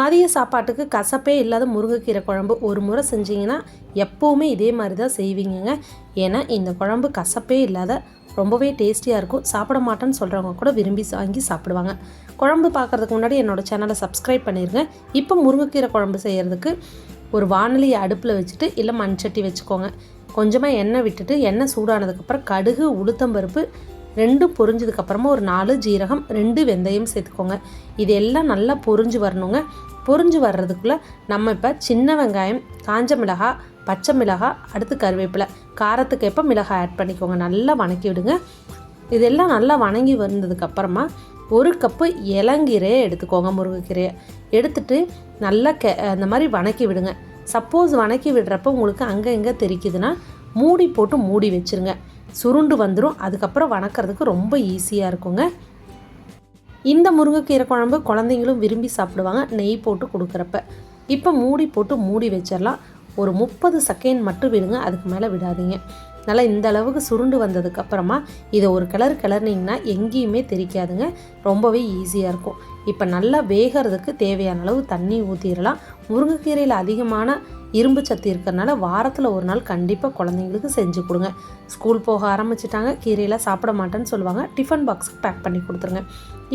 மதிய சாப்பாட்டுக்கு கசப்பே இல்லாத முருங்கைக்கீரை குழம்பு ஒரு முறை செஞ்சீங்கன்னா எப்போவுமே இதே மாதிரி தான் செய்வீங்கங்க. ஏன்னா இந்த குழம்பு கசப்பே இல்லாத ரொம்பவே டேஸ்டியாக இருக்கும். சாப்பிட மாட்டேன்னு சொல்கிறவங்க கூட விரும்பி வாங்கி சாப்பிடுவாங்க. குழம்பு பார்க்குறதுக்கு முன்னாடி என்னோட சேனலை சப்ஸ்கிரைப் பண்ணிடுங்க இப்போ முருங்கைக்கீரை குழம்பு செய்கிறதுக்கு ஒரு வானலியை அடுப்பில் வச்சுட்டு இல்லை மண் சட்டி வச்சுக்கோங்க. கொஞ்சமாக எண்ணெய் விட்டுட்டு எண்ணெய் சூடானதுக்கப்புறம் கடுகு உளுத்தம்பருப்பு ரெண்டும் பொரிஞ்சதுக்கப்புறமா ஒரு நாலு ஜீரகம் ரெண்டு வெந்தயம் சேர்த்துக்கோங்க. இது எல்லாம் நல்லா பொரிஞ்சு வரணுங்க. பொரிஞ்சு வர்றதுக்குள்ளே நம்ம இப்போ சின்ன வெங்காயம் காஞ்ச மிளகாய் பச்சை மிளகாய் அடுத்து கருவேப்பிலை காரத்துக்கு எப்போ மிளகாய் ஆட் பண்ணிக்கோங்க. நல்லா வணக்கி விடுங்க. இதெல்லாம் நல்லா வணங்கி வந்ததுக்கப்புறமா ஒரு கப்பு இளங்கீரையை எடுத்துக்கோங்க முருங்கைக்கீரையை. எடுத்துட்டு நல்லா கெ அந்த மாதிரி வணக்கி விடுங்க. சப்போஸ் வணக்கி விடுறப்ப உங்களுக்கு அங்கே இங்கே தெரிக்குதுன்னா மூடி போட்டு மூடி வச்சுருங்க. சுருண்டு வந்துடும் அதுக்கப்புறம் வணக்கிறதுக்கு ரொம்ப ஈஸியாக இருக்குங்க. இந்த முருங்கைக்கீரை குழம்பு குழந்தைங்களும் விரும்பி சாப்பிடுவாங்க. நெய் போட்டு கொடுக்குறப்ப. இப்போ மூடி போட்டு மூடி வச்சிடலாம் ஒரு முப்பது செகண்ட் மட்டும் விடுங்க. அதுக்கு மேலே விடாதீங்க. நல்லா இந்த அளவுக்கு சுருண்டு வந்ததுக்கப்புறமா இதை ஒரு கிளறு கிளறினீங்கன்னா எங்கேயுமே தெரிக்காதுங்க. ரொம்பவே ஈஸியாக இருக்கும். இப்போ நல்லா வேகிறதுக்கு தேவையான அளவு தண்ணி ஊற்றிடலாம் முருங்கைக்கீரையில் அதிகமான இரும்பு சத்து இருக்கிறனால வாரத்தில் ஒரு நாள் கண்டிப்பாக குழந்தைங்களுக்கு செஞ்சு கொடுங்க. ஸ்கூல் போக ஆரம்பிச்சிட்டாங்க. கீரையெல்லாம் சாப்பிட மாட்டேன்னு சொல்லுவாங்க. டிஃபன் பாக்ஸுக்கு பேக் பண்ணி கொடுத்துருங்க.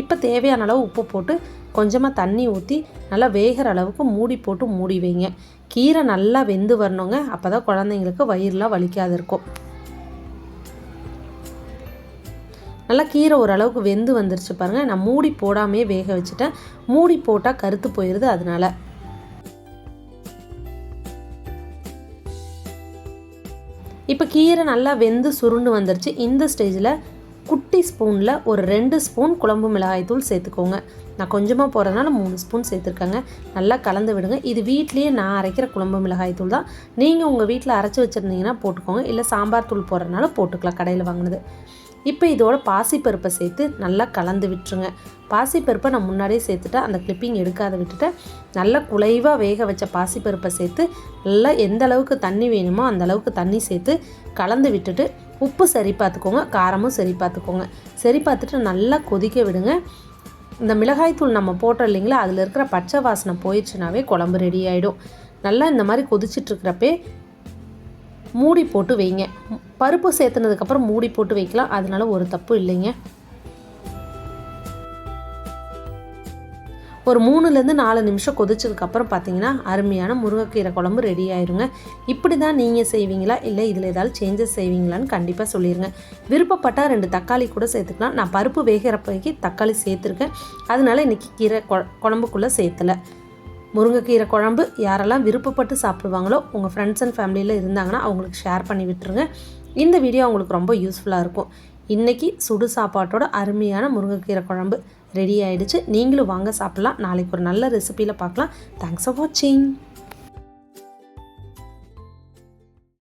இப்போ தேவையான அளவு உப்பு போட்டு கொஞ்சமாக தண்ணி ஊற்றி நல்லா வேகிற அளவுக்கு மூடி போட்டு மூடி வைங்க. கீரை நல்லா வெந்து வரணுங்க. அப்போ தான் குழந்தைங்களுக்கு வயிறுலாம் வலிக்காது இருக்கும். நல்லா கீரை ஓரளவுக்கு வெந்து வந்துருச்சு பாருங்கள் நான் மூடி போடாமே வேக வச்சுட்டேன். மூடி போட்டால் கருத்து போயிடுது அதனால. இப்போ கீரை நல்லா வெந்து சுருண்டு வந்துருச்சு. இந்த ஸ்டேஜில் குட்டி ஸ்பூனில் ஒரு ரெண்டு ஸ்பூன் குழம்பு மிளகாய் தூள் சேர்த்துக்கோங்க. நான் கொஞ்சமாக போகிறதுனால மூணு ஸ்பூன் சேர்த்துருக்கேங்க. நல்லா கலந்து விடுங்க. இது வீட்லேயே நான் அரைக்கிற குழம்பு மிளகாய் தூள் தான். நீங்கள் உங்கள் வீட்டில் அரைச்சி வச்சுருந்தீங்கன்னா போட்டுக்கோங்க. இல்லை சாம்பார் தூள் போடுறதுனால போட்டுக்கலாம் கடையில் வாங்கினது. இப்போ இதோட பாசிப்பருப்பை சேர்த்து நல்லா கலந்து விட்டுருங்க. பாசிப்பருப்பை நான் முன்னாடியே சேர்த்துட்டேன். அந்த கிளிப்பிங் எடுக்காத விட்டுட்டேன். நல்லா குலைவாக வேக வச்ச பாசிப்பருப்பை சேர்த்து நல்லா எந்த அளவுக்கு தண்ணி வேணுமோ அந்த அளவுக்கு தண்ணி சேர்த்து கலந்து விட்டுட்டு உப்பு சரி பார்த்துக்கோங்க காரமும் சரி பார்த்துக்கோங்க. சரி பார்த்துட்டு நல்லா கொதிக்க விடுங்க. இந்த மிளகாய்த்தூள் நம்ம போட்டோம் இல்லைங்களா அதில் இருக்கிற பச்சை வாசனை போயிடுச்சுனாவே குழம்பு ரெடி ஆகிடும் நல்லா இந்த மாதிரி கொதிச்சிட்ருக்கிறப்பே மூடி போட்டு வைங்க. பருப்பு சேர்த்துனதுக்கப்புறம் மூடி போட்டு வைக்கலாம். அதனால ஒரு தப்பு இல்லைங்க. ஒரு மூணுலேருந்து நாலு நிமிஷம் கொதிச்சதுக்கப்புறம் பார்த்தீங்கன்னா அருமையான முருங்கைக்கீரை குழம்பு ரெடி ஆயிருங்க. இப்படி தான் நீங்கள் செய்வீங்களா? இல்லை இதில் ஏதாவது சேஞ்சஸ் செய்வீங்களான்னு கண்டிப்பாக சொல்லிடுங்க விருப்பப்பட்டால் ரெண்டு தக்காளி கூட சேர்த்துக்கலாம். நான் பருப்பு வேகிறப்பைக்கு தக்காளி சேர்த்துருக்கேன். அதனால இன்றைக்கி கீரை கொ குழம்புக்குள்ளே சேர்த்தலை. முருங்கைக்கீரை குழம்பு யாரெல்லாம் விருப்பப்பட்டு சாப்பிடுவாங்களோ உங்கள் ஃப்ரெண்ட்ஸ் அண்ட் ஃபேமிலியில் இருந்தாங்கன்னா அவங்களுக்கு ஷேர் பண்ணி விட்டுருங்க. இந்த வீடியோ அவங்களுக்கு ரொம்ப யூஸ்ஃபுல்லாக இருக்கும். இன்றைக்கி சுடு சாப்பாட்டோட அருமையான முருங்கைக்கீரை குழம்பு ரெடி ஆகிடுச்சு நீங்களும் வாங்க சாப்பிட்லாம். நாளைக்கு ஒரு நல்ல ரெசிப்பியில் பார்க்கலாம். தேங்க்ஸ் ஃபார் வாட்சிங்